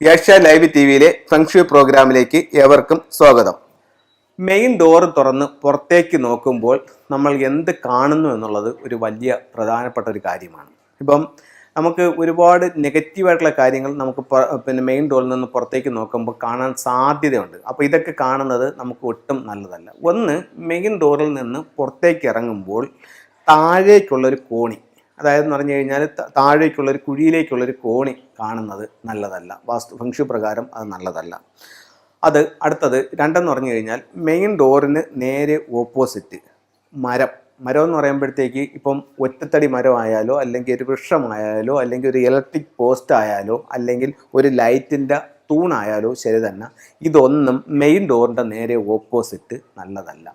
Asia live T വിയിലെ feng shui പ്രോഗ്രാമിലേക്ക് ഏവർക്കും സ്വാഗതം. മെയിൻ ഡോർ തുറന്ന് പുറത്തേക്ക് നോക്കുമ്പോൾ നമ്മൾ എന്ത് കാണുന്നു എന്നുള്ളത് ഒരു വലിയ പ്രധാനപ്പെട്ട ഒരു കാര്യമാണ്. ഇപ്പം നമുക്ക് ഒരുപാട് നെഗറ്റീവായിട്ടുള്ള കാര്യങ്ങൾ നമുക്ക് പിന്നെ മെയിൻ ഡോറിൽ നിന്ന് പുറത്തേക്ക് നോക്കുമ്പോൾ കാണാൻ സാധ്യതയുണ്ട്. അപ്പോൾ ഇതൊക്കെ കാണുന്നത് നമുക്ക് ഒട്ടും നല്ലതല്ല. ഒന്ന് മെയിൻ ഡോറിൽ നിന്ന് പുറത്തേക്ക് ഇറങ്ങുമ്പോൾ താഴേക്കുള്ളൊരു കോണി അതായത് എന്ന് പറഞ്ഞു കഴിഞ്ഞാൽ താഴേക്കുള്ളൊരു കുഴിയിലേക്കുള്ളൊരു കോണി കാണുന്നത് നല്ലതല്ല. വാസ്തു ഫംഗ്ഷു പ്രകാരം അത് നല്ലതല്ല. അത് അടുത്തത് രണ്ടെന്ന് പറഞ്ഞു കഴിഞ്ഞാൽ മെയിൻ ഡോറിന് നേരെ ഓപ്പോസിറ്റ് മരം. മരം എന്ന് പറയുമ്പോഴത്തേക്ക് ഇപ്പം ഒറ്റത്തടി മരമായാലോ അല്ലെങ്കിൽ ഒരു വൃക്ഷമായാലോ അല്ലെങ്കിൽ ഒരു ഇലക്ട്രിക് പോസ്റ്റ് ആയാലോ അല്ലെങ്കിൽ ഒരു ലൈറ്റിന്റെ തൂണായാലോ ശരി തന്നെ ഇതൊന്നും മെയിൻ ഡോറിന്റെ നേരെ ഓപ്പോസിറ്റ് നല്ലതല്ല.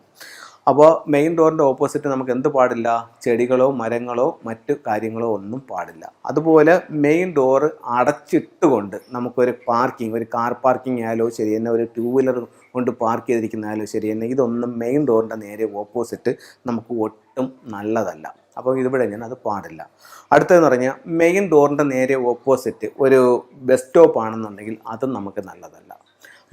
അപ്പോൾ മെയിൻ ഡോറിന്റെ ഓപ്പോസിറ്റ് നമുക്ക് എന്ത് പാടില്ല? ചെടികളോ മരങ്ങളോ മറ്റു കാര്യങ്ങളോ ഒന്നും പാടില്ല. അതുപോലെ മെയിൻ ഡോറ് അടച്ചിട്ടുകൊണ്ട് നമുക്കൊരു പാർക്കിംഗ് ഒരു കാർ പാർക്കിംഗ് ആയാലോ ശരി തന്നെ ഒരു ടൂ വീലർ കൊണ്ട് പാർക്ക് ചെയ്തിരിക്കുന്നതായാലും ശരി തന്നെ ഇതൊന്നും മെയിൻ ഡോറിന്റെ നേരെ ഓപ്പോസിറ്റ് നമുക്ക് ഒട്ടും നല്ലതല്ല. അപ്പോൾ ഇതിവിടെ ഞാൻ അത് പാടില്ല. അടുത്തതെന്ന് പറഞ്ഞാൽ മെയിൻ ഡോറിന്റെ നേരെ ഓപ്പോസിറ്റ് ഒരു ബസ് സ്റ്റോപ്പ് ആണെന്നുണ്ടെങ്കിൽ അതും നമുക്ക് നല്ലതല്ല.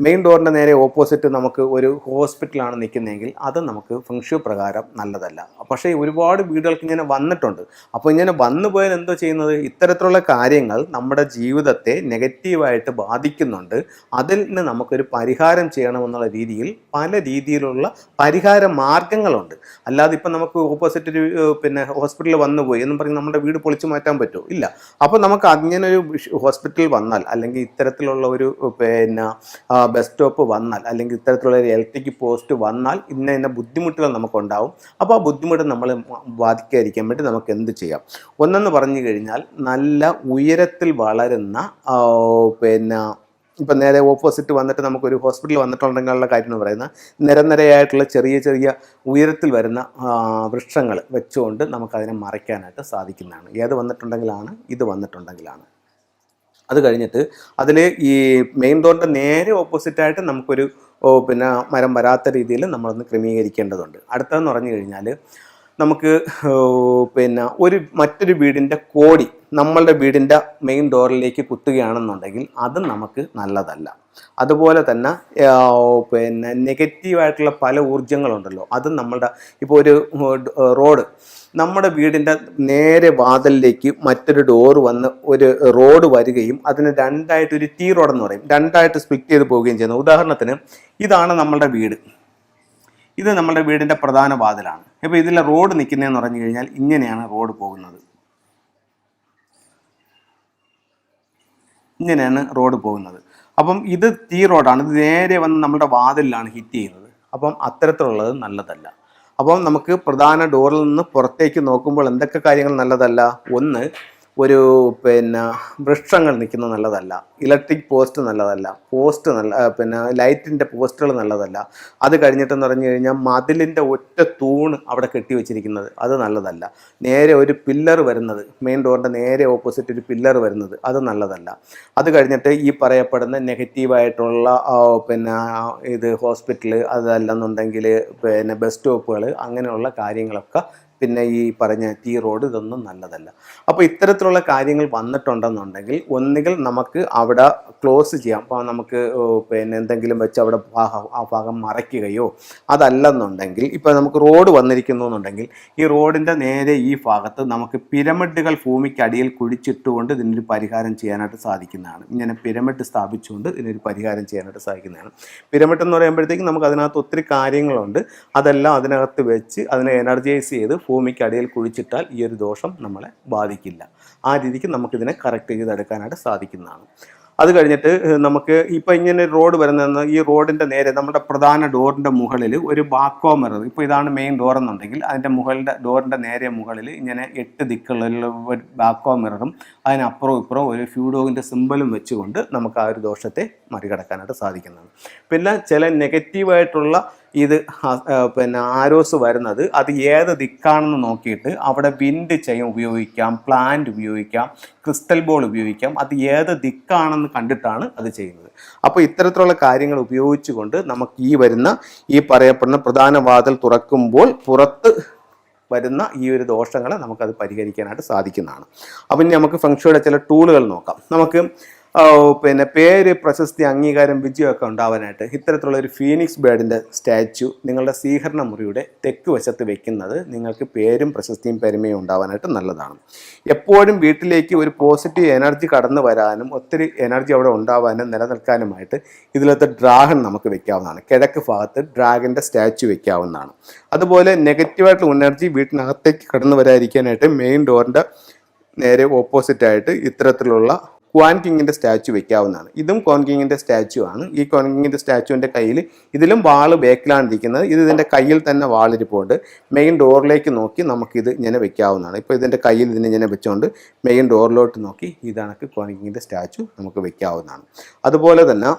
മെയിൻ ഡോറിന്റെ നേരെ ഓപ്പോസിറ്റ് നമുക്ക് ഒരു ഹോസ്പിറ്റലാണ് നിൽക്കുന്നതെങ്കിൽ അത് നമുക്ക് ഫംഗ്ഷു പ്രകാരം നല്ലതല്ല. പക്ഷേ ഒരുപാട് വീടുകൾക്ക് ഇങ്ങനെ വന്നിട്ടുണ്ട്. അപ്പോൾ ഇങ്ങനെ വന്നു പോയാൽ എന്തോ ചെയ്യുന്നത്? ഇത്തരത്തിലുള്ള കാര്യങ്ങൾ നമ്മുടെ ജീവിതത്തെ നെഗറ്റീവായിട്ട് ബാധിക്കുന്നുണ്ട്. അതിൽ നിന്ന് നമുക്കൊരു പരിഹാരം ചെയ്യണമെന്നുള്ള രീതിയിൽ പല രീതിയിലുള്ള പരിഹാര മാർഗങ്ങളുണ്ട്. അല്ലാതെ ഇപ്പം നമുക്ക് ഓപ്പോസിറ്റ് ഒരു പിന്നെ ഹോസ്പിറ്റലിൽ വന്നു പോയി എന്നും പറഞ്ഞ് നമ്മുടെ വീട് പൊളിച്ചു മാറ്റാൻ പറ്റുമോ? ഇല്ല. അപ്പോൾ നമുക്ക് അങ്ങനെ ഒരു ഹോസ്പിറ്റലിൽ വന്നാൽ അല്ലെങ്കിൽ ഇത്തരത്തിലുള്ള ഒരു പിന്നെ ബസ് സ്റ്റോപ്പ് വന്നാൽ അല്ലെങ്കിൽ ഇത്തരത്തിലുള്ള ഒരു ഇലക്ട്രിക് പോസ്റ്റ് വന്നാൽ ഇന്ന ഇന്ന ബുദ്ധിമുട്ടുകൾ നമുക്കുണ്ടാവും. അപ്പോൾ ആ ബുദ്ധിമുട്ട് നമ്മൾ ബാധിക്കാതിരിക്കാൻ വേണ്ടി നമുക്ക് എന്ത് ചെയ്യാം? ഒന്നെന്ന് പറഞ്ഞു കഴിഞ്ഞാൽ നല്ല ഉയരത്തിൽ വളരുന്ന പിന്നെ ഇപ്പം നേരെ ഓപ്പോസിറ്റ് വന്നിട്ട് നമുക്കൊരു ഹോസ്പിറ്റലിൽ വന്നിട്ടുണ്ടെങ്കിലുള്ള കാര്യം എന്ന് പറയുന്നത് നിരനിരയായിട്ടുള്ള ചെറിയ ചെറിയ ഉയരത്തിൽ വരുന്ന വൃക്ഷങ്ങൾ വെച്ചുകൊണ്ട് നമുക്കതിനെ മറയ്ക്കാനായിട്ട് സാധിക്കുന്നതാണ്. ഏത് വന്നിട്ടുണ്ടെങ്കിലാണ് ഇത് വന്നിട്ടുണ്ടെങ്കിലാണ്. അത് കഴിഞ്ഞിട്ട് അതിൽ ഈ മെയിൻ ഡോറിന്റെ നേരെ ഓപ്പോസിറ്റായിട്ട് നമുക്കൊരു പിന്നെ മരം വരാത്ത രീതിയിൽ നമ്മളൊന്ന് ക്രമീകരിക്കേണ്ടതുണ്ട്. അടുത്തതെന്ന് പറഞ്ഞു കഴിഞ്ഞാൽ നമുക്ക് പിന്നെ ഒരു മറ്റൊരു വീടിന്റെ കോടി നമ്മളുടെ വീടിന്റെ മെയിൻ ഡോറിലേക്ക് കുത്തുകയാണെന്നുണ്ടെങ്കിൽ അത് നമുക്ക് നല്ലതല്ല. അതുപോലെ തന്നെ പിന്നെ നെഗറ്റീവായിട്ടുള്ള പല ഊർജങ്ങളുണ്ടല്ലോ. അത് നമ്മളുടെ ഇപ്പോൾ ഒരു റോഡ് നമ്മുടെ വീടിന്റെ നേരെ വാതിലിലേക്ക് മറ്റൊരു ഡോറ് വന്ന് ഒരു റോഡ് വരികയും അതിന് രണ്ടായിട്ട് ഒരു ടീ റോഡ് എന്ന് പറയും. രണ്ടായിട്ട് സ്പ്ലിറ്റ് ചെയ്ത് പോവുകയും ചെയ്യുന്നു. ഉദാഹരണത്തിന് ഇതാണ് നമ്മളുടെ വീട്. ഇത് നമ്മുടെ വീടിന്റെ പ്രധാന വാതിലാണ്. ഇപ്പോൾ ഇതിലെ റോഡ് നിൽക്കുന്നതെന്ന് പറഞ്ഞു കഴിഞ്ഞാൽ ഇങ്ങനെയാണ് റോഡ് പോകുന്നത്. ഇങ്ങനെയാണ് റോഡ് പോകുന്നത്. അപ്പം ഇത് തീ റോഡാണ്. ഇത് നേരെ വന്ന് നമ്മുടെ വാതിലാണ് ഹിറ്റ് ചെയ്യുന്നത്. അപ്പം അത്തരത്തിലുള്ളത് നല്ലതല്ല. അപ്പം നമുക്ക് പ്രധാന ഡോറിൽ നിന്ന് പുറത്തേക്ക് നോക്കുമ്പോൾ എന്തൊക്കെ കാര്യങ്ങൾ നല്ലതല്ല? ഒന്ന് ഒരു പിന്നെ വൃക്ഷങ്ങൾ നിൽക്കുന്നത് നല്ലതല്ല. ഇലക്ട്രിക് പോസ്റ്റ് നല്ലതല്ല. പോസ്റ്റ് നല്ല പിന്നെ ലൈറ്റിന്റെ പോസ്റ്റുകൾ നല്ലതല്ല. അത് കഴിഞ്ഞിട്ടെന്ന് പറഞ്ഞു കഴിഞ്ഞാൽ മതിലിന്റെ ഒറ്റ തൂണ് അവിടെ കെട്ടി വെച്ചിരിക്കുന്നത്. അത് നല്ലതല്ല. നേരെ ഒരു പില്ലർ വരുന്നത്. മെയിൻ ഡോറിന്റെ നേരെ ഓപ്പോസിറ്റ് ഒരു പില്ലർ വരുന്നത്. അത് നല്ലതല്ല. അത് കഴിഞ്ഞിട്ട് ഈ പറയപ്പെടുന്ന നെഗറ്റീവായിട്ടുള്ള പിന്നെ ഇത് ഹോസ്പിറ്റൽ അതല്ലെന്നുണ്ടെങ്കിൽ പിന്നെ ബസ് സ്റ്റോപ്പുകൾ അങ്ങനെയുള്ള കാര്യങ്ങളൊക്കെ പിന്നെ ഈ പറഞ്ഞ ടീ റോഡ് ഇതൊന്നും നല്ലതല്ല. അപ്പോൾ ഇത്തരത്തിലുള്ള കാര്യങ്ങൾ വന്നിട്ടുണ്ടെന്നുണ്ടെങ്കിൽ ഒന്നുകിൽ നമുക്ക് അവിടെ ക്ലോസ് ചെയ്യാം. അപ്പോൾ നമുക്ക് പിന്നെ എന്തെങ്കിലും വെച്ച് അവിടെ ആ ഭാഗം മറയ്ക്കുകയോ അതല്ലെന്നുണ്ടെങ്കിൽ ഇപ്പോൾ നമുക്ക് റോഡ് വന്നിരിക്കുന്നു എന്നുണ്ടെങ്കിൽ ഈ റോഡിന്റെ നേരെ ഈ ഭാഗത്ത് നമുക്ക് പിരമിഡുകൾ ഭൂമിക്കടിയിൽ കുഴിച്ചിട്ടുകൊണ്ട് ഇതിനൊരു പരിഹാരം ചെയ്യാനായിട്ട് സാധിക്കുന്നതാണ്. ഇങ്ങനെ പിരമിഡ് സ്ഥാപിച്ചുകൊണ്ട് ഇതിനൊരു പരിഹാരം ചെയ്യാനായിട്ട് സാധിക്കുന്നതാണ്. പിരമിഡ് എന്ന് പറയുമ്പോഴത്തേക്കും നമുക്ക് അതിനകത്ത് ഒത്തിരി കാര്യങ്ങളുണ്ട്. അതെല്ലാം അതിനകത്ത് വെച്ച് അതിനെ എനർജൈസ് ചെയ്ത് ഭൂമിക്ക് അടിയിൽ കുഴിച്ചിട്ടാൽ ഈ ഒരു ദോഷം നമ്മളെ ബാധിക്കില്ല. ആ രീതിക്ക് നമുക്കിതിനെ കറക്റ്റ് ചെയ്തെടുക്കാനായിട്ട് സാധിക്കുന്നതാണ്. അത് കഴിഞ്ഞിട്ട് നമുക്ക് ഇപ്പം ഇങ്ങനെ റോഡ് വരുന്ന ഈ റോഡിന്റെ നേരെ നമ്മുടെ പ്രധാന ഡോറിന്റെ മുകളിൽ ഒരു ബാക്കോ മിറർ ഇപ്പോൾ ഇതാണ് മെയിൻ ഡോർ എന്നുണ്ടെങ്കിൽ അതിന്റെ മുകളിന്റെ ഡോറിന്റെ നേരെ മുകളിൽ ഇങ്ങനെ എട്ട് ദിക്കുകളിലുള്ള ബാക്കോ മിററും അതിനപ്പുറവും ഇപ്പുറവും ഒരു ഫ്യൂഡോഗിന്റെ സിമ്പലും വെച്ചുകൊണ്ട് നമുക്ക് ആ ഒരു ദോഷത്തെ മറികടക്കാനായിട്ട് സാധിക്കുന്നതാണ്. പിന്നെ ചില നെഗറ്റീവായിട്ടുള്ള ഇത് പിന്നെ ആരോസ് വരുന്നത് അത് ഏത് ദിക്കാണെന്ന് നോക്കിയിട്ട് അവിടെ വിൻഡ് ചെയിൻ ഉപയോഗിക്കാം പ്ലാന്റ് ഉപയോഗിക്കാം ക്രിസ്റ്റൽ ബോൾ ഉപയോഗിക്കാം. അത് ഏത് ദിക്കാണെന്ന് കണ്ടിട്ടാണ് അത് ചെയ്യുന്നത്. അപ്പോൾ ഇത്തരത്തിലുള്ള കാര്യങ്ങൾ ഉപയോഗിച്ചുകൊണ്ട് നമുക്ക് ഈ വരുന്ന ഈ പറയപ്പെടുന്ന പ്രധാന വാതിൽ തുറക്കുമ്പോൾ പുറത്ത് വരുന്ന ഈ ഒരു ദോഷങ്ങളെ നമുക്കത് പരിഹരിക്കാനായിട്ട് സാധിക്കുന്നതാണ്. അപ്പം ഇനി നമുക്ക് ഫംഗ്ഷയുടെ ചില ടൂളുകൾ നോക്കാം. നമുക്ക് പിന്നെ പേര് പ്രശസ്തി അംഗീകാരം വിജയമൊക്കെ ഉണ്ടാവാനായിട്ട് ഇത്തരത്തിലുള്ള ഒരു ഫീനിക്സ് ബേർഡിന്റെ സ്റ്റാച്ചു നിങ്ങളുടെ സ്വീകരണ മുറിയുടെ തെക്ക് വശത്ത് വെക്കുന്നത് നിങ്ങൾക്ക് പേരും പ്രശസ്തിയും പെരുമയും ഉണ്ടാവാനായിട്ട് നല്ലതാണ്. എപ്പോഴും വീട്ടിലേക്ക് ഒരു പോസിറ്റീവ് എനർജി കടന്നു വരാനും ഒത്തിരി എനർജി അവിടെ ഉണ്ടാവാനും നിലനിൽക്കാനുമായിട്ട് ഇതിലത്തെ ഡ്രാഗൺ നമുക്ക് വെക്കാവുന്നതാണ്. കിഴക്ക് ഭാഗത്ത് ഡ്രാഗന്റെ സ്റ്റാച്ചു വെക്കാവുന്നതാണ്. അതുപോലെ നെഗറ്റീവായിട്ടുള്ള എനർജി വീട്ടിനകത്തേക്ക് കടന്നു വരാതിരിക്കാനായിട്ട് മെയിൻ ഡോറിന്റെ നേരെ ഓപ്പോസിറ്റായിട്ട് ഇത്തരത്തിലുള്ള ക്വാൻ കിങ്ങിന്റെ സ്റ്റാച്ചു വെക്കാവുന്നതാണ്. ഇതും കോൺ കിങ്ങിന്റെ സ്റ്റാച്ചു ആണ്. ഈ കോൺ കിങ്ങിന്റെ സ്റ്റാച്ചുവിന്റെ കയ്യിൽ ഇതിലും വാൾ ബേക്കിലാണ് ഇരിക്കുന്നത് ഇത് ഇതിന്റെ കയ്യിൽ തന്നെ വാളിരിപ്പുണ്ട്. മെയിൻ ഡോറിലേക്ക് നോക്കി നമുക്കിത് ഇങ്ങനെ വെക്കാവുന്നതാണ്. ഇപ്പോൾ ഇതിന്റെ കയ്യിൽ ഇതിനെ ഇങ്ങനെ വെച്ചുകൊണ്ട് മെയിൻ ഡോറിലോട്ട് നോക്കി ഇതാണ് കോൺ കിങ്ങിന്റെ സ്റ്റാച്ചു നമുക്ക് വെക്കാവുന്നതാണ്. അതുപോലെ തന്നെ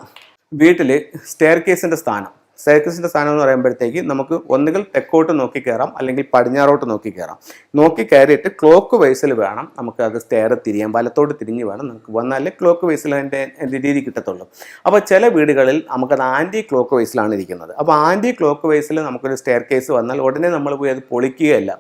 വീട്ടിൽ സ്റ്റെയർ കേസിന്റെ സ്ഥാനം. സ്റ്റെയർക്കേസിന്റെ സ്ഥാനം എന്ന് പറയുമ്പോഴത്തേക്ക് നമുക്ക് ഒന്നുകിൽ തെക്കോട്ട് നോക്കി കയറാം അല്ലെങ്കിൽ പടിഞ്ഞാറോട്ട് നോക്കി കയറാം നോക്കി കയറിയിട്ട് ക്ലോക്ക് വൈസിൽ വേണം നമുക്ക് അത് സ്റ്റെയർ തിരിയാൻ വലത്തോട്ട് തിരിഞ്ഞ് വേണം നമുക്ക് വന്നാലേ ക്ലോക്ക് വൈസിൽ അതിന്റെ രീതി കിട്ടത്തുള്ളൂ. അപ്പോൾ ചില വീടുകളിൽ നമുക്കത് ആന്റി ക്ലോക്ക് വൈസിലാണ് ഇരിക്കുന്നത്. അപ്പോൾ ആന്റി ക്ലോക്ക് വൈസിൽ നമുക്കൊരു സ്റ്റെയർ കേസ് വന്നാൽ ഉടനെ നമ്മൾ പോയി അത് പൊളിക്കുകയല്ല.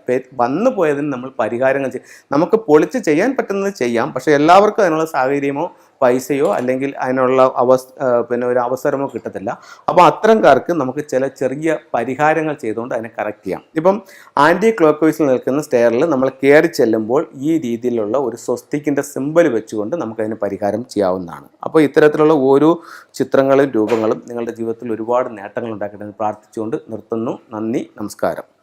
വന്നു പോയതിന് നമ്മൾ പരിഹാരങ്ങൾ ചെയ്യും നമുക്ക് പൊളിച്ച് ചെയ്യാൻ പറ്റുന്നത് ചെയ്യാം. പക്ഷേ എല്ലാവർക്കും അതിനുള്ള സാഹചര്യമോ പൈസയോ അല്ലെങ്കിൽ അതിനുള്ള അവസ് പിന്നെ ഒരു അവസരമോ കിട്ടത്തില്ല. അപ്പോൾ അത്തരംകാർക്ക് നമുക്ക് ചില ചെറിയ പരിഹാരങ്ങൾ ചെയ്തുകൊണ്ട് അതിനെ കറക്റ്റ് ചെയ്യാം. ഇപ്പം ആന്റി ക്ലോക്ക് വൈസിൽ നിൽക്കുന്ന സ്റ്റെയറിൽ നമ്മൾ കയറി ചെല്ലുമ്പോൾ ഈ രീതിയിലുള്ള ഒരു സ്വസ്തിക്കിന്റെ സിമ്പൽ വെച്ചുകൊണ്ട് നമുക്കതിന് പരിഹാരം ചെയ്യാവുന്നതാണ്. അപ്പോൾ ഇത്തരത്തിലുള്ള ഓരോ ചിത്രങ്ങളും രൂപങ്ങളും നിങ്ങളുടെ ജീവിതത്തിൽ ഒരുപാട് നേട്ടങ്ങൾ ഉണ്ടാക്കട്ടെ എന്ന് പ്രാർത്ഥിച്ചുകൊണ്ട് നിർത്തുന്നു. നന്ദി നമസ്കാരം.